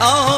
Oh